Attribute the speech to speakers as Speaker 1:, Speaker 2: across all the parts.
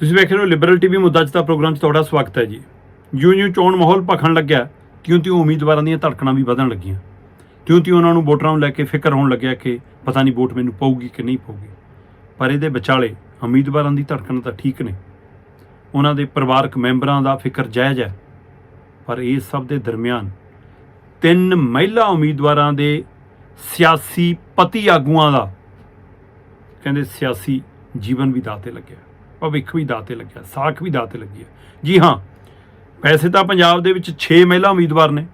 Speaker 1: ਤੁਸੀਂ ਵੇਖ ਰਹੇ ਹੋ ਲਿਬਰਲ ਟੀਵੀ ਮੁੱਦਾ 'ਚ ਚਤਾ ਪ੍ਰੋਗਰਾਮ 'ਚ ਤੁਹਾਡਾ ਸਵਾਗਤ ਹੈ ਜੀ। ਜਿਉਂ ਜਿਉਂ ਚੋਣ ਮਾਹੌਲ ਭਖਣ ਲੱਗਿਆ, ਤਿਉਂ ਤਿਉਂ ਉਮੀਦਵਾਰਾਂ ਦੀਆਂ ਧੜਕਣਾਂ ਵੀ ਵਧਣ ਲੱਗੀਆਂ। ਤਿਉਂ ਤਿਉਂ ਉਹਨਾਂ ਨੂੰ ਵੋਟਰਾਂ ਨੂੰ ਲੈ ਕੇ ਫਿਕਰ ਹੋਣ ਲੱਗਿਆ ਕਿ ਪਤਾ ਨਹੀਂ ਵੋਟ ਮੈਨੂੰ ਪਊਗੀ ਕਿ ਨਹੀਂ ਪਊਗੀ। ਪਰ ਇਹਦੇ ਵਿਚਾਲੇ ਉਮੀਦਵਾਰਾਂ ਦੀ ਧੜਕਣ ਤਾਂ ਠੀਕ ਨੇ। ਉਹਨਾਂ ਦੇ ਪਰਿਵਾਰਕ ਮੈਂਬਰਾਂ ਦਾ ਫਿਕਰ ਜਾਇਜ਼ ਹੈ। ਪਰ ਇਸ ਸਭ ਦੇ ਦਰਮਿਆਨ ਤਿੰਨ ਮਹਿਲਾ ਉਮੀਦਵਾਰਾਂ ਦੇ ਸਿਆਸੀ ਪਤੀ ਆਗੂਆਂ ਦਾ, ਕਹਿੰਦੇ ਸਿਆਸੀ ਜੀਵਨ ਵੀ ਦਾਤੇ ਲੱਗਿਆ। ਭਵਿੱਖ ਵੀ ਦਾਤੇ ਲੱਗਿਆ ਸਾਖ ਵੀ ਦਾਤੇ ਲੱਗੀ ਹੈ ਜੀ ਹਾਂ, ਵੈਸੇ ਤਾਂ ਪੰਜਾਬ ਦੇ ਵਿੱਚ 6 ਮਹਿਲਾ ਉਮੀਦਵਾਰ ਨੇ।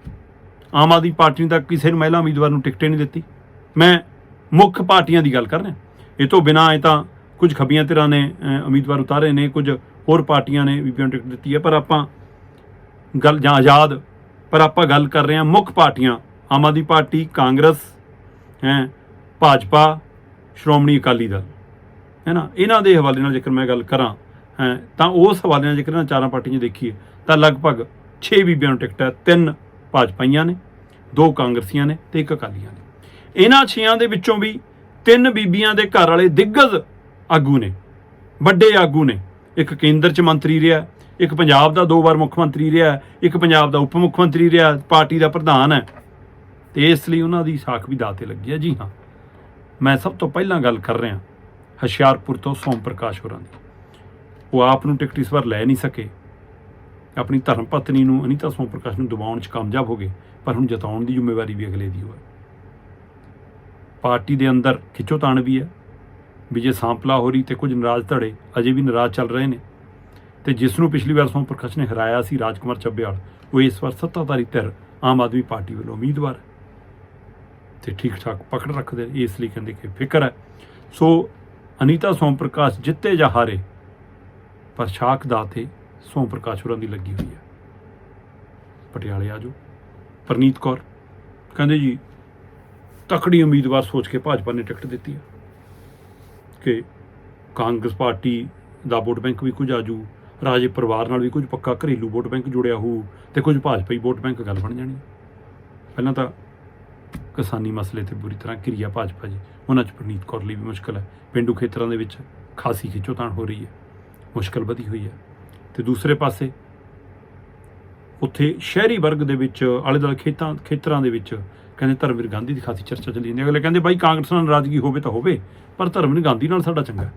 Speaker 1: ਆਮ ਆਦਮੀ ਪਾਰਟੀ ਨੇ ਤਾਂ ਕਿਸੇ ਨੂੰ ਮਹਿਲਾ ਉਮੀਦਵਾਰ ਨੂੰ ਟਿਕਟ ਨਹੀਂ ਦਿੱਤੀ। ਮੈਂ ਮੁੱਖ ਪਾਰਟੀਆਂ ਦੀ ਗੱਲ ਕਰ ਰਿਹਾ। ਇਹ ਤੋਂ ਬਿਨਾਂ ਇਹ ਤਾਂ ਕੁਝ ਖੱਬੀਆਂ ਧਿਰਾਂ ਨੇ ਉਮੀਦਵਾਰ ਉਤਾਰੇ ਨੇ, ਕੁਝ ਹੋਰ ਪਾਰਟੀਆਂ ਨੇ ਵੀ ਟਿਕਟ ਦਿੱਤੀ ਹੈ ਪਰ ਆਪਾਂ ਗੱਲ, ਜਾਂ ਆਜ਼ਾਦ, ਪਰ ਆਪਾਂ ਗੱਲ ਕਰ ਰਹੇ ਹਾਂ ਮੁੱਖ ਪਾਰਟੀਆਂ। ਆਮ ਆਦਮੀ ਪਾਰਟੀ, ਕਾਂਗਰਸ, ਹੈ, ਭਾਜਪਾ, ਸ਼੍ਰੋਮਣੀ ਅਕਾਲੀ ਦਲ। ਹੈ ਨਾ ਇਹਨਾਂ ਦੇ ਹਵਾਲੇ ਨਾਲ ਜੇਕਰ ਮੈਂ ਗੱਲ ਕਰਾਂ, ਹੈ, ਤਾਂ ਉਸ ਹਵਾਲੇ ਨਾਲ ਜੇਕਰ ਇਹਨਾਂ ਚਾਰਾਂ ਪਾਰਟੀਆਂ ਦੇਖੀਏ, ਤਾਂ ਲਗਭਗ 6 ਬੀਬੀਆਂ ਨੂੰ ਟਿਕਟ ਹੈ, ਤਿੰਨ ਭਾਜਪਾਈਆਂ ਨੇ, ਦੋ ਕਾਂਗਰਸੀਆਂ ਨੇ ਤੇ ਇੱਕ ਅਕਾਲੀਆਂ ਨੇ। ਇਹਨਾਂ ਛੇਆਂ ਦੇ ਵਿੱਚੋਂ ਵੀ ਤਿੰਨ ਬੀਬੀਆਂ ਦੇ ਘਰ ਵਾਲੇ ਦਿੱਗਜ ਆਗੂ ਨੇ, ਵੱਡੇ ਆਗੂ ਨੇ। ਇੱਕ ਕੇਂਦਰ 'ਚ ਮੰਤਰੀ ਰਿਹਾ, ਇੱਕ ਪੰਜਾਬ ਦਾ ਦੋ ਵਾਰ ਮੁੱਖ ਮੰਤਰੀ ਰਿਹਾ, ਇੱਕ ਪੰਜਾਬ ਦਾ ਉਪ ਮੁੱਖ ਮੰਤਰੀ ਰਿਹਾ, ਪਾਰਟੀ ਦਾ ਪ੍ਰਧਾਨ ਹੈ। ਤੇ ਇਸ ਲਈ ਉਹਨਾਂ ਦੀ ਸਾਖ ਵੀ ਦਾਤੇ ਲੱਗੀ ਹੈ। ਜੀ ਹਾਂ, ਮੈਂ ਸਭ ਤੋਂ ਪਹਿਲਾਂ ਗੱਲ ਕਰ ਰਿਹਾ ਹੁਸ਼ਿਆਰਪੁਰ ਤੋਂ ਸੋਮ ਪ੍ਰਕਾਸ਼ ਹੋਰਾਂ ਦੀ। ਉਹ ਆਪ ਨੂੰ ਟਿਕਟ ਇਸ ਵਾਰ ਲੈ ਨਹੀਂ ਸਕੇ। ਆਪਣੀ ਧਰਮ ਪਤਨੀ ਨੂੰ ਅਨੀਤਾ ਸੋਮ ਪ੍ਰਕਾਸ਼ ਨੂੰ ਦਬਾਉਣ 'ਚ ਕਾਮਯਾਬ ਹੋ ਗਏ ਪਰ ਹੁਣ ਜਤਾਉਣ ਦੀ ਜ਼ਿੰਮੇਵਾਰੀ ਵੀ ਅਗਲੇ ਦੀ ਹੋਵੇ। ਪਾਰਟੀ ਦੇ ਅੰਦਰ ਖਿੱਚੋਤਾਣ ਵੀ ਹੈ। ਵੀ ਜੇ ਸਾਂਪਲਾ ਹੋ ਰਹੀ ਤੇ ਕੁਝ ਨਾਰਾਜ਼ ਧੜੇ ਅਜੇ ਵੀ ਨਾਰਾਜ਼ ਚੱਲ ਰਹੇ ਨੇ। ਤੇ ਜਿਸ ਨੂੰ ਪਿਛਲੀ ਵਾਰ ਸੋਮ ਪ੍ਰਕਾਸ਼ ਨੇ ਹਰਾਇਆ ਸੀ ਰਾਜਕੁਮਾਰ ਚੱਬੇਵਾਲ ਉਹ ਇਸ ਵਾਰ ਸੱਤਾਧਾਰੀ ਧਿਰ ਆਮ ਆਦਮੀ ਪਾਰਟੀ ਵੱਲੋਂ ਉਮੀਦਵਾਰ ਹੈ। ਤੇ ਠੀਕ ਠਾਕ ਪਕੜ ਰੱਖਦੇ ਨੇ, ਇਸ ਲਈ ਕਹਿੰਦੇ ਕਿ ਫਿਕਰ ਹੈ। ਸੋ ਅਨੀਤਾ ਸੋਮ ਪ੍ਰਕਾਸ਼ ਜਿੱਤੇ ਜਾਂ ਹਾਰੇ, ਪਰ ਸ਼ਾਕ ਦਾ ਤੇ ਸੋਮ ਪ੍ਰਕਾਸ਼ ਹੋਰਾਂ ਦੀ ਲੱਗੀ ਹੋਈ ਹੈ। ਪਟਿਆਲੇ ਆਜੋ ਪਰਨੀਤ ਕੌਰ ਕਹਿੰਦੇ ਜੀ, ਤਕੜੀ ਉਮੀਦਵਾਰ ਸੋਚ ਕੇ ਭਾਜਪਾ ਨੇ ਟਿਕਟ ਦਿੱਤੀ ਹੈ ਕਿ ਕਾਂਗਰਸ ਪਾਰਟੀ ਦਾ ਵੋਟ ਬੈਂਕ ਵੀ ਕੁਝ ਆਜੂ ਰਾਜੇ ਪਰਿਵਾਰ ਨਾਲ ਵੀ ਕੁਝ ਪੱਕਾ ਘਰੇਲੂ ਵੋਟ ਬੈਂਕ ਜੁੜਿਆ ਹੋਊ ਤੇ ਕੁਝ ਭਾਜਪਾਈ ਵੋਟ ਬੈਂਕ ਗੱਲ ਬਣ ਜਾਣੀ ਪਹਿਲਾਂ ਤਾਂ ਕਿਸਾਨੀ ਮਸਲੇ ਤੇ ਬੁਰੀ ਤਰ੍ਹਾਂ ਕਿਰਿਆ ਭਾਜਪਾ ਜੀ। ਉਹਨਾਂ 'ਚ ਪ੍ਰਨੀਤ ਕੌਰ ਲਈ ਵੀ ਮੁਸ਼ਕਲ ਹੈ। ਪਿੰਡੂ ਖੇਤਰਾਂ ਦੇ ਵਿੱਚ ਖਾਸੀ ਖਿੱਚੋਤਾਣ ਹੋ ਰਹੀ ਹੈ। ਮੁਸ਼ਕਲ ਵਧੀ ਹੋਈ ਹੈ। ਤੇ ਦੂਸਰੇ ਪਾਸੇ, ਉੱਥੇ ਸ਼ਹਿਰੀ ਵਰਗ ਦੇ ਵਿੱਚ ਆਲੇ ਦੁਆਲੇ ਖੇਤਾਂ, ਖੇਤਰਾਂ ਦੇ ਵਿੱਚ ਕਹਿੰਦੇ ਧਰਮਵੀਰ ਗਾਂਧੀ ਦੀ ਖਾਸੀ ਚਰਚਾ ਚੱਲੀ ਜਾਂਦੀ ਹੈ। ਅਗਲੇ ਕਹਿੰਦੇ, ਬਾਈ, ਕਾਂਗਰਸ ਨਾਲ ਨਾਰਾਜ਼ਗੀ ਹੋਵੇ ਤਾਂ ਹੋਵੇ, ਪਰ ਧਰਮਵੀਰ ਗਾਂਧੀ ਨਾਲ ਸਾਡਾ ਚੰਗਾ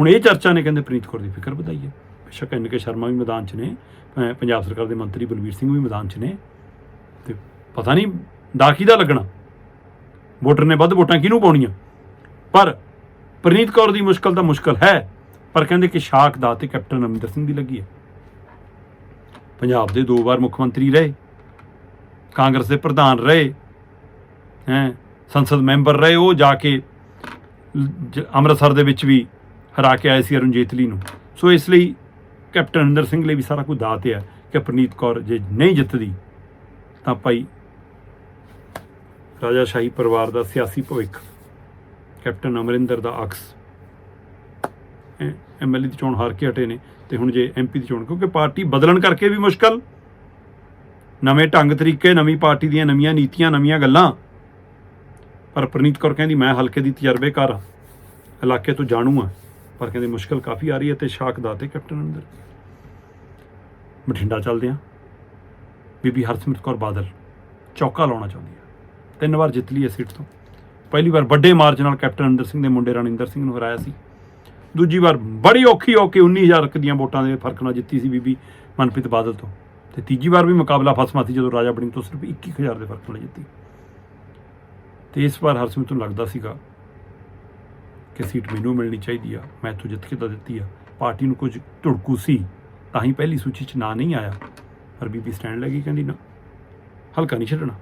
Speaker 1: ਹੁਣ ਇਹ ਚਰਚਾ ਨੇ ਕਹਿੰਦੇ ਪ੍ਰੀਤ ਕੌਰ ਦੀ ਫਿਕਰ ਵਧਾਈ ਹੈ। ਬੇਸ਼ੱਕ ਐਨ ਕੇ ਸ਼ਰਮਾ ਵੀ ਮੈਦਾਨ 'ਚ ਨੇ ਪੰਜਾਬ ਸਰਕਾਰ ਦੇ ਮੰਤਰੀ ਬਲਵੀਰ ਸਿੰਘ ਵੀ ਮੈਦਾਨ 'ਚ ਨੇ। ਤੇ ਪਤਾ ਨਹੀਂ, ਦਾਖੀ ਦਾ ਲੱਗਣਾ। ਵੋਟਰ ਨੇ ਵੱਧ ਵੋਟਾਂ ਕਿਹਨੂੰ ਪਾਉਣੀਆਂ? ਪਰ ਪ੍ਰਨੀਤ ਕੌਰ ਦੀ ਮੁਸ਼ਕਲ ਤਾਂ ਮੁਸ਼ਕਲ ਹੈ, ਪਰ ਕਹਿੰਦੇ ਕਿ ਸ਼ਾਕ ਦਾ ਤੇ ਕੈਪਟਨ ਅਮਰਿੰਦਰ ਸਿੰਘ ਦੀ ਲੱਗੀ ਹੈ। ਪੰਜਾਬ ਦੇ ਦੋ ਵਾਰ ਮੁੱਖ ਮੰਤਰੀ ਰਹੇ, ਕਾਂਗਰਸ ਦੇ ਪ੍ਰਧਾਨ ਰਹੇ, ਹੈ, ਸੰਸਦ ਮੈਂਬਰ ਰਹੇ, ਉਹ ਜਾ ਕੇ ਜ- ਅੰਮ੍ਰਿਤਸਰ ਦੇ ਵਿੱਚ ਵੀ ਹਰਾ ਕੇ ਆਏ ਸੀ ਅਰੁਣ ਜੇਤਲੀ ਨੂੰ। ਸੋ ਇਸ ਲਈ ਕੈਪਟਨ ਅਮਰਿੰਦਰ ਸਿੰਘ ਲਈ ਵੀ ਸਾਰਾ ਕੁਝ ਦਾਤ ਹੈ ਕਿ ਪ੍ਰਨੀਤ ਕੌਰ ਜੇ ਨਹੀਂ ਜਿੱਤਦੀ, ਤਾਂ ਭਾਈ ਰਾਜਾ ਸ਼ਾਹੀ ਪਰਿਵਾਰ ਦਾ ਸਿਆਸੀ ਭਵਿੱਖ। ਕੈਪਟਨ ਅਮਰਿੰਦਰ ਦਾ ਅਕਸ। ਐਮਐਲਏ ਦੀ ਚੋਣ ਹਾਰ ਕੇ ਹਟੇ ਨੇ ਤੇ ਹੁਣ ਜੇ ਐਮਪੀ ਦੀ ਚੋਣ, ਕਿਉਂਕਿ ਪਾਰਟੀ ਬਦਲਣ ਕਰਕੇ ਵੀ ਮੁਸ਼ਕਲ। ਨਵੇਂ ਢੰਗ ਤਰੀਕੇ, ਨਵੀਂ ਪਾਰਟੀ ਦੀਆਂ ਨਵੀਆਂ ਨੀਤੀਆਂ, ਨਵੀਆਂ ਗੱਲਾਂ। ਪਰ ਪ੍ਰਨੀਤ ਕੌਰ ਕਹਿੰਦੀ, ਮੈਂ ਹਲਕੇ ਦੀ ਤਜਰਬੇਕਾਰ ਹਾਂ। ਇਲਾਕੇ ਤੋਂ ਜਾਣੂ ਹਾਂ। ਪਰ ਕਹਿੰਦੇ, ਮੁਸ਼ਕਲ ਕਾਫੀ ਆ ਰਹੀ ਹੈ ਤੇ ਸ਼ਾਕ ਦਾ ਤੇ ਕੈਪਟਨ ਅੰਦਰ ਬਠਿੰਡਾ ਚੱਲਦੇ ਹਾਂ। ਬੀਬੀ ਹਰਸਿਮਰਤ ਕੌਰ ਬਾਦਲ, ਚੌਕਾ ਲਾਉਣਾ ਚਾਹੁੰਦੀ ਹੈ। ਤਿੰਨ ਵਾਰ ਜਿੱਤ ਲਈ ਹੈ ਸੀਟ ਤੋਂ। ਪਹਿਲੀ ਵਾਰ ਵੱਡੇ ਮਾਰਚ ਨਾਲ ਕੈਪਟਨ ਅੰਦਰ ਸਿੰਘ ਦੇ ਮੁੰਡੇ ਰਣਿੰਦਰ ਸਿੰਘ ਨੂੰ ਹਰਾਇਆ ਸੀ। ਦੂਜੀ ਵਾਰ ਬੜੀ ਔਖੀ ਹੋ ਕੇ 19000 ਦੀਆਂ ਵੋਟਾਂ ਦੇ ਫ਼ਰਕ ਨਾਲ ਜਿੱਤੀ ਸੀ ਬੀਬੀ ਮਨਪ੍ਰੀਤ ਬਾਦਲ ਤੋਂ। ਤੇ ਤੀਜੀ ਵਾਰ ਵੀ ਮੁਕਾਬਲਾ ਫਸਮਾ ਸੀ ਜਦੋਂ ਰਾਜਾ ਬੜਿੰਗ ਤੋਂ ਸਿਰਫ 21000 ਦੇ ਫ਼ਰਕ ਨਾਲ ਜਿੱਤੀ। ਤੇ ਇਸ ਵਾਰ ਹਰਸਿਮਰਤ ਨੂੰ ਲੱਗਦਾ ਸੀਗਾ ਕਿ ਸੀਟ ਮੈਨੂੰ ਮਿਲਣੀ ਚਾਹੀਦੀ ਆ, ਮੈਂ ਇੱਥੋਂ ਜਿੱਤ ਕੇ ਤਾਂ ਦਿੱਤੀ ਆ। ਪਾਰਟੀ ਨੂੰ ਕੁਝ ਢੁੜਕੂ ਸੀ, ਤਾਂ ਹੀ ਪਹਿਲੀ ਸੂਚੀ 'ਚ ਨਾਂ ਨਹੀਂ ਆਇਆ। ਪਰ ਬੀਬੀ ਸਟੈਂਡ ਲੈ ਗਈ, ਕਹਿੰਦੀ ਨਾ, ਹਲਕਾ ਨਹੀਂ ਛੱਡਣਾ।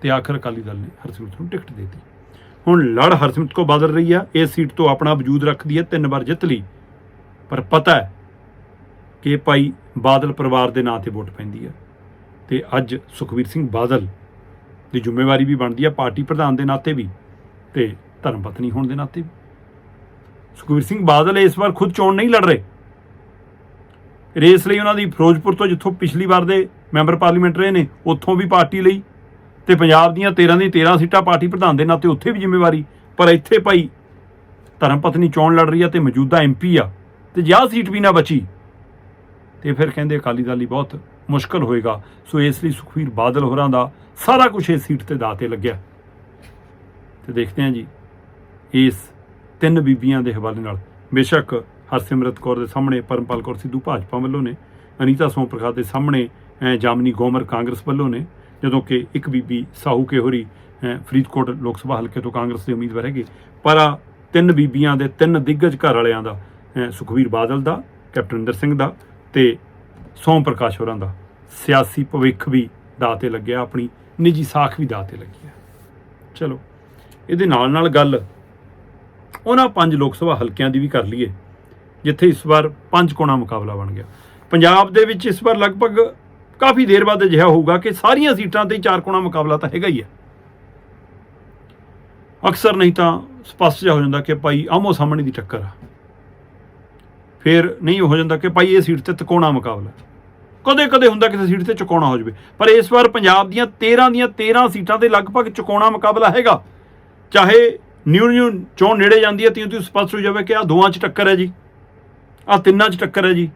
Speaker 1: ਤੇ ਆਖਰ ਅਕਾਲੀ ਦਲ ਨੇ ਹਰਸਿਮਰਤ ਨੂੰ ਟਿਕਟ ਦੇ ਦਿੱਤੀ। ਹੁਣ ਲੜ ਹਰਸਿਮਰਤ ਕੋ ਬਦਲ ਰਹੀ ਆ ਇਸ ਸੀਟ ਤੋਂ ਆਪਣਾ ਵਜੂਦ ਰੱਖਦੀ ਹੈ ਤਿੰਨ ਵਾਰ ਜਿੱਤ ਲਈ। ਪਰ ਪਤਾ ਹੈ ਕਿ ਭਾਈ ਬਾਦਲ ਪਰਿਵਾਰ ਦੇ ਨਾਂ ਤੇ ਵੋਟ ਪੈਂਦੀ ਹੈ ਤੇ ਅੱਜ ਸੁਖਵੀਰ ਸਿੰਘ ਬਾਦਲ ਦੀ ਜ਼ਿੰਮੇਵਾਰੀ ਵੀ ਬਣਦੀ ਹੈ ਪਾਰਟੀ ਪ੍ਰਧਾਨ ਦੇ ਨਾਤੇ ਵੀ ਤੇ ਧਰਮ ਪਤਨੀ ਹੋਣ ਦੇ ਨਾਤੇ ਵੀ। ਸੁਖਵੀਰ ਸਿੰਘ ਬਾਦਲ ਇਸ ਵਾਰ ਖੁਦ ਚੋਣ ਨਹੀਂ ਲੜ ਰਹੇ। ਰੇਸ ਲਈ ਉਹਨਾਂ ਦੀ ਫਿਰੋਜ਼ਪੁਰ ਤੋਂ ਜਿੱਥੋਂ ਪਿਛਲੀ ਵਾਰ ਦੇ ਮੈਂਬਰ ਪਾਰਲੀਮੈਂਟ ਰਹੇ ਨੇ, ਉੱਥੋਂ ਵੀ ਪਾਰਟੀ ਲਈ ਤੇ ਪੰਜਾਬ ਦੀਆਂ 13 ਦੀ 13 ਸੀਟਾਂ ਪਾਰਟੀ ਪ੍ਰਧਾਨ ਦੇ ਨਾਤੇ ਉੱਥੇ ਵੀ ਜ਼ਿੰਮੇਵਾਰੀ, ਪਰ ਇੱਥੇ ਭਾਈ ਧਰਮ ਪਤਨੀ ਚੋਣ ਲੜ ਰਹੀ ਆ ਤੇ ਮੌਜੂਦਾ ਐਮਪੀ ਆ, ਤੇ ਜੇ ਆਹ ਸੀਟ ਵੀ ਨਾ ਬਚੀ, ਤੇ ਫਿਰ ਕਹਿੰਦੇ ਅਕਾਲੀ ਦਲ ਲਈ ਬਹੁਤ ਮੁਸ਼ਕਲ ਹੋਏਗਾ। ਸੋ ਇਸ ਲਈ ਸੁਖਵੀਰ ਬਾਦਲ ਹੋਰਾਂ ਦਾ ਸਾਰਾ ਕੁਝ ਇਸ ਸੀਟ ਤੇ ਦਾਅ ਤੇ ਲੱਗਿਆ। ਤੇ ਦੇਖਦੇ ਹਾਂ ਜੀ, ਇਸ ਤਿੰਨ ਬੀਬੀਆਂ ਦੇ ਹਵਾਲੇ ਨਾਲ, ਬੇਸ਼ੱਕ ਹਰਸਿਮਰਤ ਕੌਰ ਦੇ ਸਾਹਮਣੇ, ਪਰਮਪਾਲ ਕੌਰ ਸਿੱਧੂ ਭਾਜਪਾ ਵੱਲੋਂ ਨੇ, ਅਨੀਤਾ ਸੋਮ ਪ੍ਰਕਾਸ਼ ਦੇ ਸਾਹਮਣੇ ਜਾਮਨੀ ਗੋਮਰ ਕਾਂਗਰਸ ਵੱਲੋਂ ਨੇ ਜਦੋਂ ਕਿ ਇੱਕ ਬੀਬੀ ਸਾਹੂ ਕੇ ਹੋਰੀ ਫਰੀਦਕੋਟ ਲੋਕ ਸਭਾ ਹਲਕੇ ਤੋਂ ਕਾਂਗਰਸ ਦੇ ਉਮੀਦਵਾਰ ਹੈਗੇ। ਪਰ ਆਹ ਤਿੰਨ ਬੀਬੀਆਂ ਦੇ ਤਿੰਨ ਦਿੱਗਜ ਘਰ ਵਾਲਿਆਂ ਦਾ ਅਹ, ਸੁਖਬੀਰ ਬਾਦਲ ਦਾ ਕੈਪਟਨ ਅਮਰਿੰਦਰ ਸਿੰਘ ਦਾ ਤੇ ਸੋਮ ਪ੍ਰਕਾਸ਼ ਹੋਰਾਂ ਦਾ। ਸਿਆਸੀ ਭਵਿੱਖ ਵੀ ਦਾਅ ਤੇ ਲੱਗਿਆ ਆਪਣੀ ਨਿੱਜੀ ਸਾਖ ਵੀ ਦਾਅ ਤੇ ਲੱਗੀ ਹੈ ਚਲੋ ਇਹਦੇ ਨਾਲ ਨਾਲ ਗੱਲ ਉਹਨਾਂ ਪੰਜ ਲੋਕ ਸਭਾ ਹਲਕਿਆਂ ਦੀ ਵੀ ਕਰ ਲਈਏ ਜਿੱਥੇ ਇਸ ਵਾਰ ਪੰਜ ਕੋਣਾ ਮੁਕਾਬਲਾ ਬਣ ਗਿਆ। ਪੰਜਾਬ ਦੇ ਵਿੱਚ ਇਸ ਵਾਰ ਲਗਭਗ ਕਾਫੀ ਦੇਰ ਬਾਅਦ ਅਜਿਹਾ ਹੋਊਗਾ ਕਿ ਸਾਰੀਆਂ ਸੀਟਾਂ ਤੇ ਹੀ ਚਾਰ ਕੋਣਾ ਮੁਕਾਬਲਾ ਤਾਂ ਹੈਗਾ ਹੀ ਹੈ। ਅਕਸਰ ਨਹੀਂ ਤਾਂ ਸਪਸ਼ਟ ਜਿਹਾ ਹੋ ਜਾਂਦਾ ਕਿ ਭਾਈ ਆਮੋ ਸਾਹਮਣੇ ਦੀ ਟੱਕਰ ਆ। ਫਿਰ ਨਹੀਂ ਹੋ ਜਾਂਦਾ ਕਿ ਭਾਈ ਇਹ ਸੀਟ ਤੇ ਤਕੋਣਾ ਮੁਕਾਬਲਾ। ਕਦੇ ਕਦੇ ਹੁੰਦਾ ਕਿਸੇ ਸੀਟ ਤੇ ਚੁਕਾਉਣਾ ਹੋ ਜਾਵੇ। ਪਰ ਇਸ ਵਾਰ ਪੰਜਾਬ ਦੀਆਂ 13 ਦੀਆਂ 13 ਸੀਟਾਂ ਤੇ ਲਗਭਗ ਚੁਕਾਉਣਾ ਮੁਕਾਬਲਾ ਹੈਗਾ। ਚਾਹੇ ਨਿਊ ਨਿਊ ਚੋਣ ਨੇੜੇ ਜਾਂਦੀ ਹੈ, ਤਿਉਂ ਤਿਉਂ ਸਪਸ਼ਟ ਹੋ ਜਾਵੇ ਕਿ ਆ ਦੋਵਾਂ 'ਚ ਟੱਕਰ ਹੈ ਜੀ। ਆ ਤਿੰਨਾਂ 'ਚ ਟੱਕਰ ਹੈ ਜੀ।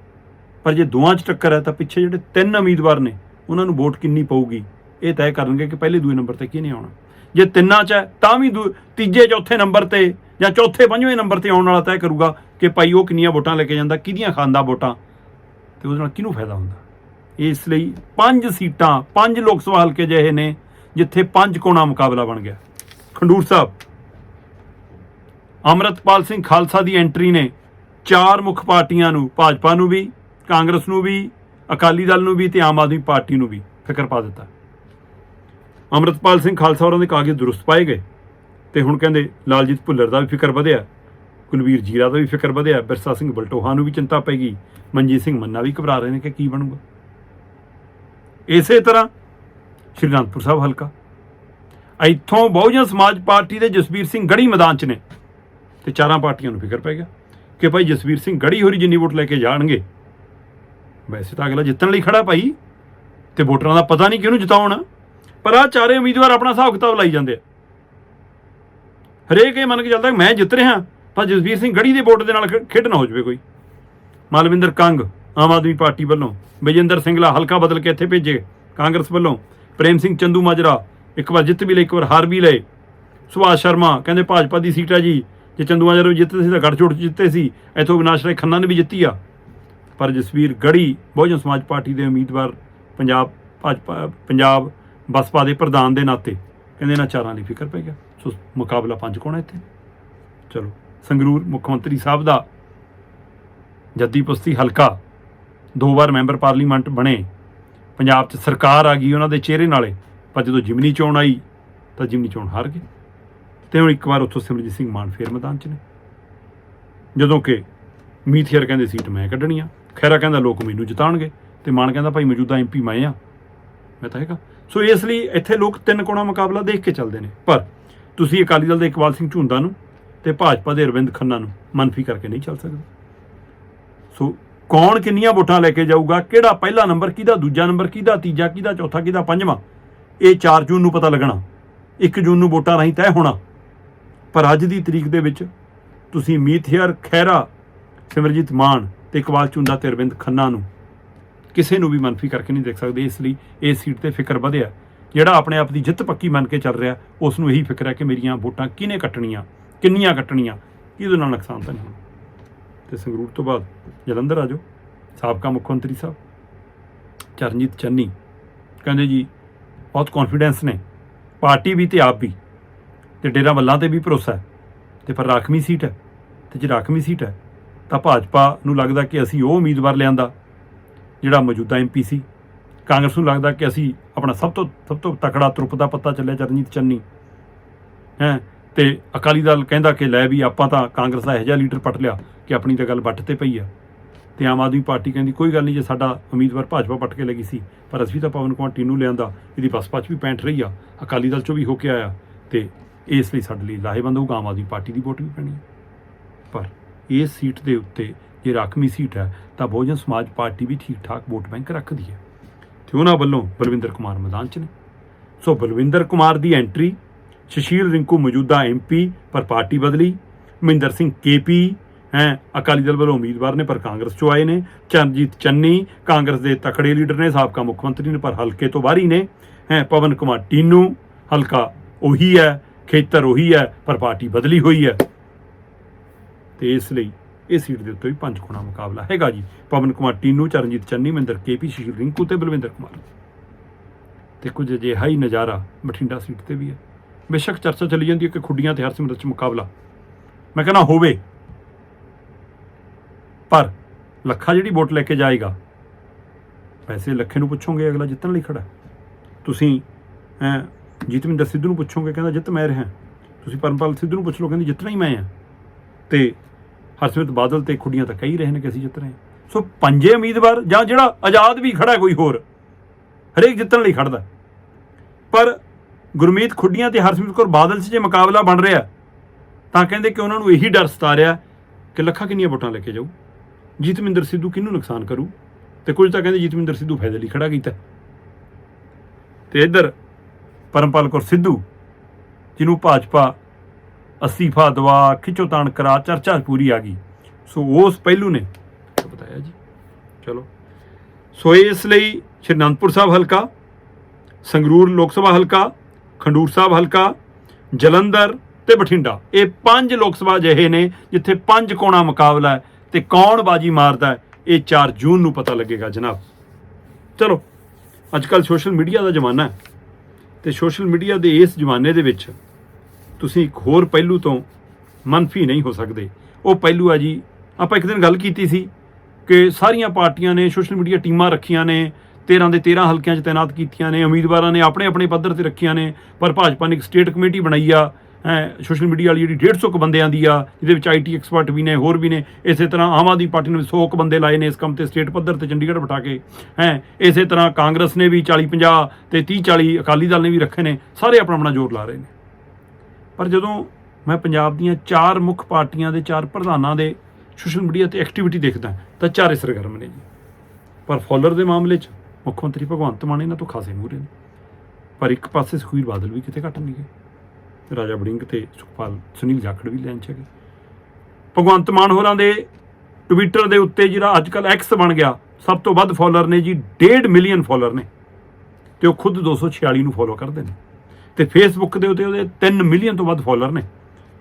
Speaker 1: ਪਰ ਜੇ ਦੋਵਾਂ 'ਚ ਟੱਕਰ ਹੈ ਤਾਂ ਪਿੱਛੇ ਜਿਹੜੇ ਤਿੰਨ ਉਮੀਦਵਾਰ ਨੇ, ਉਹਨਾਂ ਨੂੰ ਵੋਟ ਕਿੰਨੀ ਪਊਗੀ? ਇਹ ਤੈਅ ਕਰਨਗੇ ਕਿ ਪਹਿਲੇ ਦੂਏ ਨੰਬਰ ਤੇ ਕਿਹਨੇ ਆਉਣਾ। ਜੇ ਤਿੰਨਾਂ 'ਚ ਹੈ, ਤਾਂ ਵੀ ਦੂ- ਤੀਜੇ, ਚੌਥੇ ਨੰਬਰ ਤੇ ਜਾਂ ਚੌਥੇ, ਪੰਜਵੇਂ ਨੰਬਰ ਤੇ ਆਉਣ ਵਾਲਾ ਤੈਅ ਕਰੂਗਾ ਕਿ ਭਾਈ ਉਹ ਕਿੰਨੀਆਂ ਵੋਟਾਂ ਲੈ ਕੇ ਜਾਂਦਾ, ਕਿਹਦੀਆਂ ਖਾਂਦਾ ਵੋਟਾਂ? ਤੇ ਉਹਦੇ ਨਾਲ ਕਿਹਨੂੰ ਫਾਇਦਾ ਹੁੰਦਾ? ਇਸ ਲਈ ਪੰਜ ਸੀਟਾਂ, ਪੰਜ ਲੋਕ ਸਭਾ ਹਲਕੇ ਜਿਹੇ ਨੇ, ਜਿੱਥੇ ਪੰਜ ਕੋਣਾ ਮੁਕਾਬਲਾ ਬਣ ਗਿਆ। ਖੰਡੂਰ ਸਾਹਿਬ, ਅਮਰਤਪਾਲ ਸਿੰਘ ਖਾਲਸਾ ਦੀ ਐਂਟਰੀ ਨੇ ਚਾਰ ਮੁੱਖ ਪਾਰਟੀਆਂ ਨੂੰ, ਭਾਜਪਾ ਨੂੰ ਵੀ ਕਾਂਗਰਸ ਨੂੰ ਵੀ, ਅਕਾਲੀ ਦਲ ਨੂੰ ਵੀ ਤੇ ਆਮ ਆਦਮੀ ਪਾਰਟੀ ਨੂੰ ਵੀ ਫਿਕਰ ਪਾ ਦਿੱਤਾ। ਅਮਰਤਪਾਲ ਸਿੰਘ ਖਾਲਸਾ ਹੋਰਾਂ ਦੇ ਕਾਗਜ਼ ਦਰੁਸਤ ਪਾਏ ਗਏ ਤੇ ਹੁਣ ਕਹਿੰਦੇ ਲਾਲਜੀਤ ਭੁੱਲਰ ਦਾ ਵੀ ਫਿਕਰ ਵਧਿਆ, ਕੁਲਵੀਰ ਜੀਰਾ ਦਾ ਵੀ ਫਿਕਰ ਵਧਿਆ, ਬਿਰਸਾ ਸਿੰਘ ਬਲਟੋਹਾ ਨੂੰ ਵੀ ਚਿੰਤਾ ਪੈ ਗਈ, ਮਨਜੀਤ ਸਿੰਘ ਮੰਨਾ ਵੀ ਘਬਰਾ ਰਹੇ ਨੇ ਕਿ ਕੀ ਬਣੂਗਾ। ਇਸੇ ਤਰ੍ਹਾਂ ਸ਼੍ਰੀ ਅਨੰਦਪੁਰ ਸਾਹਿਬ ਹਲਕਾ। ਇੱਥੋਂ ਬਹੁਜਨ ਸਮਾਜ ਪਾਰਟੀ ਦੇ ਜਸਵੀਰ ਸਿੰਘ ਗੜੀ ਮੈਦਾਨ 'ਚ ਨੇ ਤੇ ਚਾਰਾਂ ਪਾਰਟੀਆਂ ਨੂੰ ਫਿਕਰ ਪੈ ਗਿਆ ਕਿ ਭਾਈ ਜਸਵੀਰ ਸਿੰਘ ਗੜੀ ਹੋਰੀ ਜਿੰਨੀ ਵੋਟ ਲੈ ਕੇ ਜਾਣਗੇ ਵੈਸੇ ਤਾਂ ਅਗਲਾ ਜਿੱਤਣ ਲਈ ਖੜਾ ਭਾਈ, ਤੇ ਵੋਟਰਾਂ ਦਾ ਪਤਾ ਨਹੀਂ ਕਿਹਨੂੰ ਜਿਤਾਉਣ, ਪਰ ਆ ਚਾਰੇ ਉਮੀਦਵਾਰ ਆਪਣਾ ਹਿਸਾਬ ਕਿਤਾਬ ਲਾਈ ਜਾਂਦੇ ਆ। ਹਰੇਕ ਇਹ ਮੰਨ ਕੇ ਚੱਲਦਾ ਮੈਂ ਜਿੱਤ ਰਿਹਾ, ਪਰ ਜਸਵੀਰ ਸਿੰਘ ਗੜੀ ਦੇ ਵੋਟ ਦੇ ਨਾਲ ਖੇ- ਖੇਡ ਨਾ ਹੋ ਜਾਵੇ ਕੋਈ। ਮਾਲਵਿੰਦਰ ਕੰਗ, ਆਮ ਆਦਮੀ ਪਾਰਟੀ ਵੱਲੋਂ, ਵਿਜੇਂਦਰ ਸਿੰਘਲਾ ਹਲਕਾ ਬਦਲ ਕੇ ਇੱਥੇ ਭੇਜੇ, ਕਾਂਗਰਸ ਵੱਲੋਂ, ਪ੍ਰੇਮ ਸਿੰਘ ਚੰਦੂ ਮਾਜਰਾ, ਇੱਕ ਵਾਰ ਜਿੱਤ ਵੀ ਲਈ, ਇੱਕ ਵਾਰ ਹਾਰ ਵੀ ਲਏ। ਸੁਭਾਸ਼ ਸ਼ਰਮਾ ਕਹਿੰਦੇ ਭਾਜਪਾ ਦੀ ਸੀਟ ਹੈ ਜੀ, ਜੇ ਚੰਦੂ ਮਾਜਰਾ ਵੀ ਜਿੱਤੇ ਸੀ ਤਾਂ ਗੱਠਜੋੜ 'ਚ ਜਿੱਤੇ ਸੀ, ਇੱਥੋਂ ਵਿਨਾਸ਼ ਰਾਏ ਖੰਨਾ ਨੇ ਵੀ ਜਿੱਤੀ ਆ। ਪਰ ਜਸਵੀਰ ਗੜੀ ਬਹੁਜਨ ਸਮਾਜ ਪਾਰਟੀ ਦੇ ਉਮੀਦਵਾਰ, ਪੰਜਾਬ ਭਾਜਪਾ, ਪੰਜਾਬ ਬਸਪਾ ਦੇ ਪ੍ਰਧਾਨ ਦੇ ਨਾਤੇ। ਕਹਿੰਦੇ ਇਹਨਾਂ ਚਾਰਾਂ ਲਈ ਫਿਕਰ ਪੈ ਗਿਆ। ਸੋ ਮੁਕਾਬਲਾ ਪੰਜ ਕੋਣਾ ਇੱਥੇ? ਚਲੋ, ਸੰਗਰੂਰ ਮੁੱਖ ਮੰਤਰੀ ਸਾਹਿਬ ਦਾ ਜੱਦੀ ਪੁਸਤੀ ਹਲਕਾ। ਦੋ ਵਾਰ ਮੈਂਬਰ ਪਾਰਲੀਮੈਂਟ ਬਣੇ। ਪੰਜਾਬ 'ਚ ਸਰਕਾਰ ਆ ਗਈ ਉਹਨਾਂ ਦੇ ਚਿਹਰੇ ਨਾਲੇ। ਪਰ ਜਦੋਂ ਜਿਮਨੀ ਚੋਣ ਆਈ, ਤਾਂ ਜਿਮਨੀ ਚੋਣ ਹਾਰ ਗਏ। ਤੇ ਹੁਣ ਇੱਕ ਵਾਰ ਉੱਥੋਂ ਸਿਮਰਜੀਤ ਸਿੰਘ ਮਾਨ ਫੇਰ ਮੈਦਾਨ 'ਚ ਨੇ। ਜਦੋਂ ਕਿ ਮੀਥੀਅਰ ਕਹਿੰਦੇ ਸੀਟ ਮੈਂ ਕੱਢਣੀ ਆ। ਖੈਰਾ ਕਹਿੰਦਾ, ਲੋਕ ਮੈਨੂੰ ਜਿਤਾਣਗੇ ਤੇ ਮਾਨ ਕਹਿੰਦਾ, ਭਾਈ ਮੌਜੂਦਾ ਐਮਪੀ ਮੈਂ ਆ। ਮੈਂ ਤਾਂ ਹੈਗਾ ਸੋ ਇਸ ਲਈ ਇੱਥੇ ਲੋਕ ਤਿੰਨ ਕੋਣਾ ਮੁਕਾਬਲਾ ਦੇਖ ਕੇ ਚੱਲਦੇ ਨੇ। ਪਰ ਤੁਸੀਂ ਅਕਾਲੀ ਦਲ ਦੇ ਇਕਬਾਲ ਸਿੰਘ ਝੁੰਦਾ ਨੂੰ ਤੇ ਭਾਜਪਾ ਦੇ ਅਰਵਿੰਦ ਖੰਨਾ ਨੂੰ ਮਨਫੀ ਕਰਕੇ ਨਹੀਂ ਚੱਲ ਸਕਦੇ। ਸੋ ਕੌਣ ਕਿੰਨੀਆਂ ਵੋਟਾਂ ਲੈ ਕੇ ਜਾਊਗਾ? ਕਿਹੜਾ ਪਹਿਲਾ ਨੰਬਰ ਕਿਹਦਾ, ਦੂਜਾ ਨੰਬਰ ਕਿਹਦਾ, ਤੀਜਾ ਕਿਹਦਾ, ਚੌਥਾ ਕਿਹਦਾ, ਪੰਜਵਾਂ? ਇਹ 4 ਜੂਨ ਨੂੰ ਪਤਾ ਲੱਗਣਾ। 1 ਜੂਨ ਨੂੰ ਵੋਟਾਂ ਰਾਹੀਂ ਤੈਅ ਹੋਣਾ। ਪਰ ਅੱਜ ਦੀ ਤਰੀਕ ਦੇ ਵਿੱਚ ਤੁਸੀਂ ਮੀਥਿਅਰ ਖੈਰਾ ਸਿਮਰਜੀਤ ਮਾਨ ਤੇ ਇਕਬਾਲ ਚੁੰਦਾ ਤੇ ਅਰਵਿੰਦ ਖੰਨਾ ਨੂੰ। ਕਿਸੇ ਨੂੰ ਵੀ ਮਨਫੀ ਕਰਕੇ ਨਹੀਂ ਦੇਖ ਸਕਦੇ, ਇਸ ਲਈ ਇਸ ਸੀਟ ਤੇ ਫਿਕਰ ਵਧਿਆ। ਜਿਹੜਾ ਆਪਣੇ ਆਪ ਦੀ ਜਿੱਤ ਪੱਕੀ ਮੰਨ ਕੇ ਚੱਲ ਰਿਹਾ, ਉਸ ਨੂੰ ਇਹੀ ਫਿਕਰ ਹੈ ਕਿ ਮੇਰੀਆਂ ਵੋਟਾਂ ਕਿਹਨੇ ਕੱਟਣੀਆਂ, ਕਿੰਨੀਆਂ ਕੱਟਣੀਆਂ ਕਿਹਦੇ ਨਾਲ ਨੁਕਸਾਨ ਤਾਂ ਨਹੀਂ ਹੋਣਾ। ਤੇ ਸੰਗਰੂਰ ਤੋਂ ਬਾਅਦ ਜਲੰਧਰ ਆ ਜਾਓ। ਸਾਬਕਾ ਮੁੱਖ ਮੰਤਰੀ ਸਾਹਿਬ, ਚਰਨਜੀਤ ਚੰਨੀ ਕਹਿੰਦੇ ਜੀ, ਬਹੁਤ ਕੌਨਫੀਡੈਂਸ ਨੇ। ਪਾਰਟੀ ਵੀ ਤੇ ਆਪ ਵੀ। ਤੇ ਡੇਰਾ ਵੱਲਾਂ ਤੇ ਵੀ ਭਰੋਸਾ ਹੈ। ਤੇ ਪਰ ਰਾਖਵੀਂ ਸੀਟ ਹੈ। ਤੇ ਜੇ ਰਾਖਵੀਂ ਸੀਟ ਹੈ ਤਾਂ ਭਾਜਪਾ ਨੂੰ ਲੱਗਦਾ ਕਿ ਅਸੀਂ ਉਹ ਉਮੀਦਵਾਰ ਲਿਆਂਦਾ, ਜਿਹੜਾ ਮੌਜੂਦਾ ਐਮਪੀ ਸੀ। ਕਾਂਗਰਸ ਨੂੰ ਲੱਗਦਾ ਕਿ ਅਸੀਂ ਆਪਣਾ ਸਭ ਤੋਂ ਸਭ ਤੋਂ ਤਕੜਾ ਤਰੁੱਪ ਦਾ ਪੱਤਾ ਚੱਲਿਆ ਚਰਨਜੀਤ ਚੰਨੀ। ਹੈ, ਤੇ ਅਕਾਲੀ ਦਲ ਕਹਿੰਦਾ ਕਿ ਲੈ ਵੀ ਆਪਾਂ ਤਾਂ ਕਾਂਗਰਸ ਦਾ ਇਹੋ ਜਿਹਾ ਲੀਡਰ ਪਟ ਲਿਆ ਕਿ ਆਪਣੀ ਤਾਂ ਗੱਲ ਵੱਟ ਤੇ ਪਈ ਆ। ਤੇ ਆਮ ਆਦਮੀ ਪਾਰਟੀ ਕਹਿੰਦੀ, ਕੋਈ ਗੱਲ ਨਹੀਂ ਜੇ ਸਾਡਾ ਉਮੀਦਵਾਰ ਭਾਜਪਾ ਪਟ ਕੇ ਲੱਗੀ ਸੀ, ਪਰ ਅਸੀਂ ਤਾਂ ਪਵਨ ਕੁਮਾਰ ਟੀਨੂ ਲਿਆਂਦਾ, ਇਹਦੀ ਬਸਪਾ 'ਚ ਵੀ ਪੈਂਟ ਰਹੀ ਆ, ਅਕਾਲੀ ਦਲ 'ਚੋਂ ਵੀ ਹੋ ਕੇ ਆਇਆ। ਤੇ ਇਸ ਲਈ ਸਾਡੇ ਲਈ ਲਾਹੇਵੰਦ ਹੋਊਗਾ, ਆਮ ਆਦਮੀ ਪਾਰਟੀ ਦੀ ਵੋਟ ਵੀ ਪੈਣੀ ਹੈ ਪਰ ਇਸ ਸੀਟ ਦੇ ਉੱਤੇ ਜੇ ਰਾਖਵੀਂ ਸੀਟ ਹੈ, ਤਾਂ ਬਹੁਜਨ ਸਮਾਜ ਪਾਰਟੀ ਵੀ ਠੀਕ ਠਾਕ ਵੋਟ ਬੈਂਕ ਰੱਖਦੀ ਹੈ। ਤੇ ਉਹਨਾਂ ਵੱਲੋਂ ਬਲਵਿੰਦਰ ਕੁਮਾਰ ਮੈਦਾਨ 'ਚ ਨੇ? ਸੋ ਬਲਵਿੰਦਰ ਕੁਮਾਰ ਦੀ ਐਂਟਰੀ, ਸੁਸ਼ੀਲ ਰਿੰਕੂ ਮੌਜੂਦਾ ਐਮਪੀ ਪਰ ਪਾਰਟੀ ਬਦਲੀ, ਮਹਿੰਦਰ ਸਿੰਘ ਕੇਪੀ ਹੈ, ਅਕਾਲੀ ਦਲ ਵੱਲੋਂ ਉਮੀਦਵਾਰ ਨੇ ਪਰ ਕਾਂਗਰਸ ਚੋਂ ਆਏ ਨੇ, ਚਰਨਜੀਤ ਚੰਨੀ ਕਾਂਗਰਸ ਦੇ ਤਖੜੇ ਲੀਡਰ ਨੇ, ਸਾਬਕਾ ਮੁੱਖ ਮੰਤਰੀ ਨੇ ਪਰ ਹਲਕੇ ਤੋਂ ਬਾਹਰੀ ਨੇ, ਹੈ, ਪਵਨ ਕੁਮਾਰ ਟੀਨੂ, ਹਲਕਾ ਉਹੀ ਹੈ, ਖੇਤਰ ਉਹੀ ਹੈ, ਪਰ ਪਾਰਟੀ ਬਦਲੀ ਹੋਈ ਹੈ। ਤੇ ਇਸ ਲਈ ਇਹ ਸੀਟ ਦੇ ਉੱਤੇ ਵੀ ਪੰਜ ਕੋਣਾ ਮੁਕਾਬਲਾ ਹੈਗਾ ਜੀ। ਪਵਨ ਕੁਮਾਰ ਟੀਨੂ, ਚਰਨਜੀਤ ਚੰਨੀ, ਮਹਿੰਦਰ ਕੇਪੀ ਸ਼ਸ਼ੀ ਰਿੰਕੂ ਤੇ ਬਲਵਿੰਦਰ ਕੁਮਾਰ। ਤੇ ਕੁਝ ਅਜਿਹਾ ਹੀ ਨਜ਼ਾਰਾ ਬਠਿੰਡਾ ਸੀਟ ਤੇ ਵੀ ਹੈ। ਬੇਸ਼ੱਕ ਚਰਚਾ ਚੱਲੀ ਜਾਂਦੀ ਹੈ ਕਿ ਖੁੱਡੀਆਂ ਤੇ ਹਰਸਿਮਰਤ ਚ ਮੁਕਾਬਲਾ। ਮੈਂ ਕਹਿੰਦਾ ਹੋਵੇ। ਪਰ ਲੱਖਾ ਜਿਹੜੀ ਵੋਟ ਲੈ ਕੇ ਜਾਏਗਾ, ਪੈਸੇ ਲੱਖੇ ਨੂੰ ਪੁੱਛੋਗੇ, ਅਗਲਾ ਜਿੱਤਣ ਲਈ ਖੜਾ ਤੁਸੀਂ, ਐ, ਜੀਤਮਿੰਦਰ ਸਿੱਧੂ ਨੂੰ ਪੁੱਛੋਗੇ, ਕਹਿੰਦਾ ਜਿੱਤ ਮੈਂ ਰਿਹਾ। ਤੁਸੀਂ ਪਰਮਪਾਲ ਸਿੱਧੂ ਨੂੰ ਪੁੱਛ ਲਓ, ਕਹਿੰਦੀ ਜਿੱਤਣਾ ਹੀ ਮੈਂ ਆ ਤੇ ਹਰਸਿਮਰਤ ਬਾਦਲ ਤੇ ਖੁੱਡੀਆਂ ਤਾਂ ਕਹੀ ਰਹੇ ਨੇ ਕਿ ਅਸੀਂ ਜਿੱਤ ਰਹੇ ਹਾਂ। ਸੋ ਪੰਜੇ ਉਮੀਦਵਾਰ ਜਾਂ ਜਿਹੜਾ ਆਜ਼ਾਦ ਵੀ ਖੜਾ ਕੋਈ ਹੋਰ, ਹਰੇਕ ਜਿੱਤਣ ਲਈ ਖੜਦਾ ਪਰ ਗੁਰਮੀਤ ਖੁੱਡੀਆਂ ਤੇ ਹਰਸਿਮਰਤ ਕੌਰ ਬਾਦਲ 'ਚ ਜੇ ਮੁਕਾਬਲਾ ਬਣ ਰਿਹਾ ਤਾਂ ਕਹਿੰਦੇ ਕਿ ਉਹਨਾਂ ਨੂੰ ਇਹੀ ਡਰ ਸਤਾ ਰਿਹਾ ਕਿ ਲੱਖਾਂ ਕਿੰਨੀਆਂ ਵੋਟਾਂ ਲੈ ਕੇ ਜਾਊ, ਜੀਤਮਿੰਦਰ ਸਿੱਧੂ ਕਿਹਨੂੰ ਨੁਕਸਾਨ ਕਰੂ? ਤੇ ਕੁਝ ਤਾਂ ਕਹਿੰਦੇ ਜੀਤਮਿੰਦਰ ਸਿੱਧੂ ਫਾਇਦੇ ਲਈ ਖੜਾ ਕੀਤਾ ਤੇ ਇੱਧਰ ਪਰਮਪਾਲ ਕੌਰ ਸਿੱਧੂ, ਜਿਹਨੂੰ ਭਾਜਪਾ ਅਸਤੀਫਾ ਦਵਾ ਖਿੱਚੋਤਾਣ ਕਰਾ ਚਰਚਾ ਪੂਰੀ ਆ ਗਈ। ਸੋ ਉਸ ਪਹਿਲੂ ਨੇ ਬਤਾਇਆ ਜੀ। ਚਲੋ। ਸੋ ਇਸ ਲਈ ਸ਼੍ਰੀ ਅਨੰਦਪੁਰ ਸਾਹਿਬ ਹਲਕਾ ਸੰਗਰੂਰ ਲੋਕ ਸਭਾ ਹਲਕਾ ਖੰਡੂਰ ਸਾਹਿਬ ਹਲਕਾ ਜਲੰਧਰ ਤੇ ਬਠਿੰਡਾ। ਇਹ ਪੰਜ ਲੋਕ ਸਭਾ ਜਿਹੇ ਨੇ ਜਿੱਥੇ ਪੰਜ ਕੋਣਾ ਮੁਕਾਬਲਾ ਹੈ ਤੇ ਕੌਣ ਬਾਜੀ ਮਾਰਦਾ ਹੈ ਇਹ 4 ਜੂਨ ਨੂੰ ਪਤਾ ਲੱਗੇਗਾ ਜਨਾਬ। ਚਲੋ ਅੱਜ ਕੱਲ ਸੋਸ਼ਲ ਮੀਡੀਆ ਦਾ ਜ਼ਮਾਨਾ ਹੈ ਤੇ ਸੋਸ਼ਲ ਮੀਡੀਆ ਦੇ ਇਸ ਜ਼ਮਾਨੇ ਦੇ ਵਿੱਚ ਤੁਸੀਂ ਇੱਕ ਹੋਰ ਪਹਿਲੂ ਤੋਂ ਮੰਨਫੀ ਨਹੀਂ ਹੋ ਸਕਦੇ। ਉਹ ਪਹਿਲੂ ਆ ਜੀ, ਆਪਾਂ ਇੱਕ ਦਿਨ ਗੱਲ ਕੀਤੀ ਸੀ ਕਿ ਸਾਰੀਆਂ ਪਾਰਟੀਆਂ ਨੇ ਸੋਸ਼ਲ ਮੀਡੀਆ ਟੀਮਾਂ ਰੱਖੀਆਂ ਨੇ 13 ਦੇ 13 ਹਲਕਿਆਂ 'ਚ ਤਾਇਨਾਤ ਕੀਤੀਆਂ ਨੇ, ਉਮੀਦਵਾਰਾਂ ਨੇ ਆਪਣੇ ਆਪਣੇ ਪੱਧਰ ਤੇ ਰੱਖੀਆਂ ਨੇ, ਪਰ ਭਾਜਪਾ ਨੇ ਇੱਕ ਸਟੇਟ ਕਮੇਟੀ ਬਣਾਈ ਆ, ਹੈ, ਸੋਸ਼ਲ ਮੀਡੀਆ ਵਾਲੀ ਜਿਹੜੀ 150 ਕੁ ਬੰਦਿਆਂ ਦੀ ਆ, ਜਿਹਦੇ ਵਿੱਚ ਆਈਟੀ ਐਕਸਪਰਟ ਵੀ ਨੇ, ਹੋਰ ਵੀ ਨੇ, ਇਸੇ ਤਰ੍ਹਾਂ ਆਮ ਆਦਮੀ ਪਾਰਟੀ ਨੇ 100 ਕੁ ਬੰਦੇ ਲਾਏ ਨੇ ਇਸ ਕੰਮ ਤੇ ਸਟੇਟ ਪੱਧਰ ਤੇ ਚੰਡੀਗੜ੍ਹ ਬਿਠਾ ਕੇ, ਹੈ, ਇਸੇ ਤਰ੍ਹਾਂ ਕਾਂਗਰਸ ਨੇ ਵੀ 40 50 ਤੇ 30 40 ਅਕਾਲੀ ਦਲ ਨੇ ਵੀ ਰੱਖੇ ਨੇ, ਸਾਰੇ ਆਪਣਾ ਆਪਣਾ ਜ਼ੋਰ ਲਾ ਰਹੇ ਨੇ। ਪਰ ਜਦੋਂ ਮੈਂ ਪੰਜਾਬ ਦੀਆਂ ਚਾਰ ਮੁੱਖ ਪਾਰਟੀਆਂ ਦੇ ਚਾਰ ਪ੍ਰਧਾਨਾਂ ਦੇ ਸੋਸ਼ਲ ਮੀਡੀਆ ਤੇ ਐਕਟੀਵਿਟੀ ਦੇਖਦਾ, ਤਾਂ ਚਾਰੇ ਸਰਗਰਮ ਨੇ ਜੀ। ਪਰ ਫੋਲਰ ਦੇ ਮਾਮਲੇ 'ਚ ਮੁੱਖ ਮੰਤਰੀ ਭਗਵੰਤ ਮਾਨ ਇਹਨਾਂ ਤੋਂ ਖਾਸੇ ਮੂਹਰੇ ਨੇ। ਪਰ ਇੱਕ ਪਾਸੇ ਸੁਖਬੀਰ ਬਾਦਲ ਵੀ ਕਿਤੇ ਘੱਟ ਨਹੀਂ ਗਏ। ਰਾਜਾ ਬੜਿੰਗ ਤੇ ਸੁਖਪਾਲ ਸੁਨੀਲ ਜਾਖੜ ਵੀ ਲੈਣ ਚ ਹੈਗੇ ਭਗਵੰਤ ਮਾਨ ਹੋਰਾਂ ਦੇ ਟਵਿੱਟਰ ਦੇ ਉੱਤੇ ਜਿਹੜਾ ਅੱਜ ਕੱਲ ਐਕਸ ਬਣ ਗਿਆ, ਸਭ ਤੋਂ ਵੱਧ ਫੋਲੋਅਰ ਨੇ ਜੀ 1.5 ਮਿਲੀਅਨ ਫੋਲੋਅਰ ਨੇ। ਤੇ ਉਹ ਖੁਦ 246 ਨੂੰ ਫੋਲੋ ਕਰਦੇ ਨੇ। ਤੇ ਫੇਸਬੁੱਕ ਦੇ ਉੱਤੇ ਉਹਦੇ 3 ਮਿਲੀਅਨ ਤੋਂ ਵੱਧ ਫੋਲੋਅਰ ਨੇ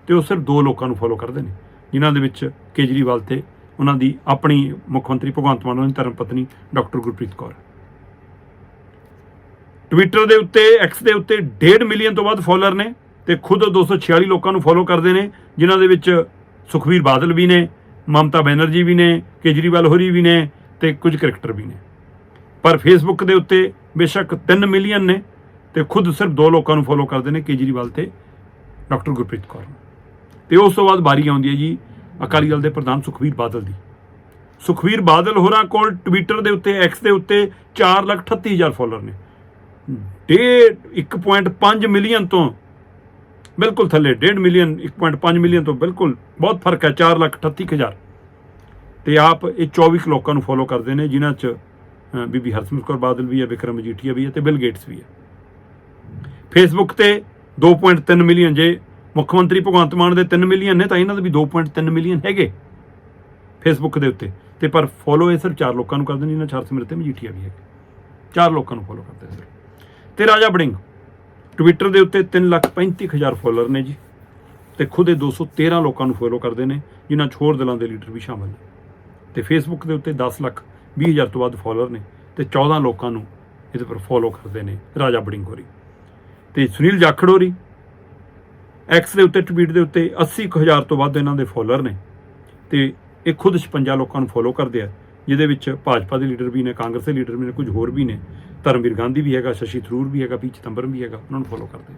Speaker 1: ਤੇ ਉਹ ਸਿਰਫ ਦੋ ਲੋਕਾਂ ਨੂੰ ਫੋਲੋ ਕਰਦੇ ਨੇ, ਜਿਨ੍ਹਾਂ ਦੇ ਵਿੱਚ ਕੇਜਰੀਵਾਲ ਤੇ ਉਹਨਾਂ ਦੀ ਆਪਣੀ ਮੁੱਖ ਮੰਤਰੀ ਭਗਵੰਤ ਮਾਨ ਉਹਨਾਂ ਦੀ ਧਰਮ ਪਤਨੀ ਡਾਕਟਰ ਗੁਰਪ੍ਰੀਤ ਕੌਰ। ਟਵਿੱਟਰ ਦੇ ਉੱਤੇ ਐਕਸ ਦੇ ਉੱਤੇ 1.5 ਮਿਲੀਅਨ ਤੋਂ ਵੱਧ ਫੋਲੋਅਰ ਨੇ ਤੇ ਖੁਦ 246 ਲੋਕਾਂ ਨੂੰ ਫੋਲੋ ਕਰਦੇ ਨੇ, ਜਿਨ੍ਹਾਂ ਦੇ ਵਿੱਚ ਸੁਖਵੀਰ ਬਾਦਲ ਵੀ ਨੇ, ਮਮਤਾ ਬੈਨਰਜੀ ਵੀ ਨੇ, ਕੇਜਰੀਵਾਲ ਹੋਰੀ ਵੀ ਨੇ ਤੇ ਕੁਝ ਕ੍ਰਿਕਟਰ ਵੀ ਨੇ। ਪਰ ਫੇਸਬੁੱਕ ਦੇ ਉੱਤੇ ਬੇਸ਼ੱਕ 3 ਮਿਲੀਅਨ ਨੇ ਤੇ ਖੁਦ ਸਿਰਫ ਦੋ ਲੋਕਾਂ ਨੂੰ ਫੋਲੋ ਕਰਦੇ ਨੇ ਕੇਜਰੀਵਾਲ ਤੇ ਡਾਕਟਰ ਗੁਰਪ੍ਰੀਤ ਕੌਰ ਨੂੰ। ਤੇ ਉਸ ਤੋਂ ਬਾਅਦ ਬਾਰੀ ਆਉਂਦੀ ਹੈ ਜੀ ਅਕਾਲੀ ਦਲ ਦੇ ਪ੍ਰਧਾਨ ਸੁਖਵੀਰ ਬਾਦਲ ਦੀ। ਸੁਖਵੀਰ ਬਾਦਲ ਹੋਰਾਂ ਕੋਲ ਟਵਿੱਟਰ ਦੇ ਉੱਤੇ ਐਕਸ ਦੇ ਉੱਤੇ 438000 ਫੋਲੋਅਰ ਨੇ। ਡੇਢ 1.5 ਮਿਲੀਅਨ ਤੋਂ ਬਿਲਕੁਲ ਥੱਲੇ 1.5 ਮਿਲੀਅਨ 1.5 ਮਿਲੀਅਨ ਤੋਂ ਬਿਲਕੁਲ ਬਹੁਤ ਫ਼ਰਕ ਹੈ 438000 ਤੇ ਆਪ ਇਹ 24 ਕੁ ਲੋਕਾਂ ਨੂੰ ਫੋਲੋ ਕਰਦੇ ਨੇ, ਜਿਨ੍ਹਾਂ 'ਚ ਬੀਬੀ ਹਰਸਿਮਰਤ ਕੌਰ ਬਾਦਲ ਵੀ ਹੈ, ਵਿਕਰਮ ਮਜੀਠੀਆ ਵੀ ਹੈ ਤੇ ਬਿਲ ਗੇਟਸ ਵੀ ਹੈ। ਫੇਸਬੁੱਕ ਤੇ 2.3 ਮਿਲੀਅਨ ਜੇ ਮੁੱਖ ਮੰਤਰੀ ਭਗਵੰਤ ਮਾਨ ਦੇ 3 ਮਿਲੀਅਨ ਨੇ, ਤਾਂ ਇਹਨਾਂ ਦੇ ਵੀ 2.3 ਮਿਲੀਅਨ ਹੈਗੇ ਫੇਸਬੁੱਕ ਦੇ ਉੱਤੇ। ਤੇ ਪਰ ਫੋਲੋ ਇਹ ਸਿਰਫ ਚਾਰ ਲੋਕਾਂ ਨੂੰ ਕਰਦੇ ਨੇ, ਜਿਨ੍ਹਾਂ 'ਚ ਹਰਸਿਮਰਤ ਤੇ ਮਜੀਠੀਆ ਵੀ ਹੈਗੇ। ਚਾਰ ਲੋਕਾਂ ਨੂੰ ਫੋਲੋ ਕਰਦੇ ਨੇ। ਸਿਰਫ। ਤੇ ਰਾਜਾ ਬੜਿੰਗ ਟਵਿੱਟਰ ਦੇ ਉੱਤੇ 335000 ਫੋਲੋਅਰ ਨੇ ਜੀ। ਤੇ ਖੁਦ ਇਹ 213 ਲੋਕਾਂ ਨੂੰ ਫੋਲੋ ਕਰਦੇ ਨੇ, ਜਿਨ੍ਹਾਂ 'ਚ ਹੋਰ ਦਲਾਂ ਦੇ ਲੀਡਰ ਵੀ ਸ਼ਾਮਲ ਨੇ। ਤੇ ਫੇਸਬੁੱਕ ਦੇ ਉੱਤੇ 10 ਲੱਖ 20000 ਤੋਂ ਵੱਧ ਫੋਲੋਅਰ ਨੇ, ਤੇ 14 ਲੋਕਾਂ ਨੂੰ ਇਹਦੇ ਪਰ ਫੋਲੋ ਕਰਦੇ ਨੇ ਰਾਜਾ ਬੜਿੰਗ ਹੋਰੀ। ਤੇ ਸੁਨੀਲ ਜਾਖੜ ਹੋਰੀ ਐਕਸ ਦੇ ਉੱਤੇ ਟਵੀਟ ਦੇ ਉੱਤੇ 80000 ਤੋਂ ਵੱਧ ਇਹਨਾਂ ਦੇ ਫੋਲੋਅਰ ਨੇ। ਤੇ ਇਹ ਖੁਦ 56 ਲੋਕਾਂ ਨੂੰ ਫੋਲੋ ਕਰਦੇ ਆ, ਜਿਹਦੇ ਵਿੱਚ ਭਾਜਪਾ ਦੇ ਲੀਡਰ ਵੀ ਨੇ, ਕਾਂਗਰਸ ਦੇ ਲੀਡਰ ਵੀ ਨੇ, ਕੁਝ ਹੋਰ ਵੀ ਨੇ। ਧਰਮਵੀਰ ਗਾਂਧੀ ਵੀ ਹੈਗਾ, ਸ਼ਸ਼ੀ ਥਰੂਰ ਵੀ ਹੈਗਾ, ਪੀ ਚਿਦੰਬਰਮ ਵੀ ਹੈਗਾ, ਉਹਨਾਂ ਨੂੰ ਫੋਲੋ ਕਰਦੇ ਆ।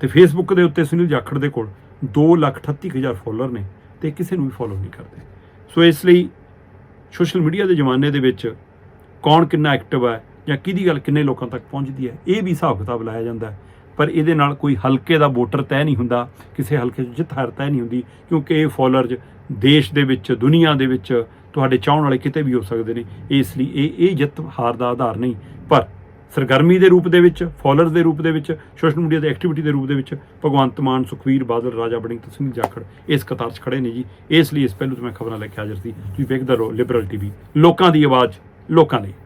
Speaker 1: ਤੇ ਫੇਸਬੁੱਕ ਦੇ ਉੱਤੇ ਸੁਨੀਲ ਜਾਖੜ ਦੇ ਕੋਲ 238000 ਫੋਲੋਅਰ ਨੇ ਤੇ ਕਿਸੇ ਨੂੰ ਵੀ ਫੋਲੋ ਨਹੀਂ ਕਰਦੇ। ਸੋ ਇਸ ਲਈ ਸੋਸ਼ਲ ਮੀਡੀਆ ਦੇ ਜ਼ਮਾਨੇ ਦੇ ਵਿੱਚ ਕੌਣ ਕਿੰਨਾ ਐਕਟਿਵ ਹੈ ਜਾਂ ਕਿਹਦੀ ਗੱਲ ਕਿੰਨੇ ਲੋਕਾਂ ਤੱਕ ਪਹੁੰਚਦੀ ਹੈ, ਇਹ ਵੀ ਹਿਸਾਬ ਕਿਤਾਬ ਲਾਇਆ ਜਾਂਦਾ ਹੈ। ਪਰ ਇਹਦੇ ਨਾਲ ਕੋਈ ਹਲਕੇ ਦਾ ਵੋਟਰ ਤੈਅ ਨਹੀਂ ਹੁੰਦਾ, ਕਿਸੇ ਹਲਕੇ 'ਚ ਜਿੱਤ ਹਾਰ ਤੈਅ ਨਹੀਂ ਹੁੰਦੀ, ਕਿਉਂਕਿ ਇਹ ਫੋਲੋਅਰਜ਼ ਦੇਸ਼ ਦੇ ਵਿੱਚ, ਦੁਨੀਆ ਦੇ ਵਿੱਚ ਤੁਹਾਡੇ ਚਾਹਣ ਵਾਲੇ ਕਿਤੇ ਵੀ ਹੋ ਸਕਦੇ ਨੇ। ਇਸ ਲਈ ਇਹ ਇਹ ਜਿੱਤ ਹਾਰ ਦਾ ਆਧਾਰ ਨਹੀਂ। ਪਰ ਸਰਗਰਮੀ ਦੇ ਰੂਪ ਦੇ ਵਿੱਚ ਫਾਲੋਅਰ ਦੇ ਰੂਪ ਦੇ ਵਿੱਚ, ਸੋਸ਼ਲ ਮੀਡੀਆ ਦੇ ਐਕਟੀਵਿਟੀ ਦੇ ਰੂਪ ਦੇ ਵਿੱਚ ਭਗਵੰਤ ਮਾਨ, ਸੁਖਵੀਰ ਬਾਦਲ, ਰਾਜਾ ਬੜਿੰਗ ਤੇ ਸੁਨੀਲ ਜਾਖੜ ਇਸ ਕਤਾਰ 'ਚ ਖੜੇ ਨੇ ਜੀ। ਇਸ ਲਈ ਇਸ ਪਹਿਲੂ ਤੋਂ ਮੈਂ ਖਬਰਾਂ ਲੈ ਕੇ ਹਾਜ਼ਰ ਸੀ। ਤੁਸੀਂ ਵੇਖਦੇ ਰਹੋ ਲਿਬਰਲ ਟੀਵੀ ਲੋਕਾਂ ਦੀ ਆਵਾਜ਼, ਲੋਕਾਂ ਲਈ।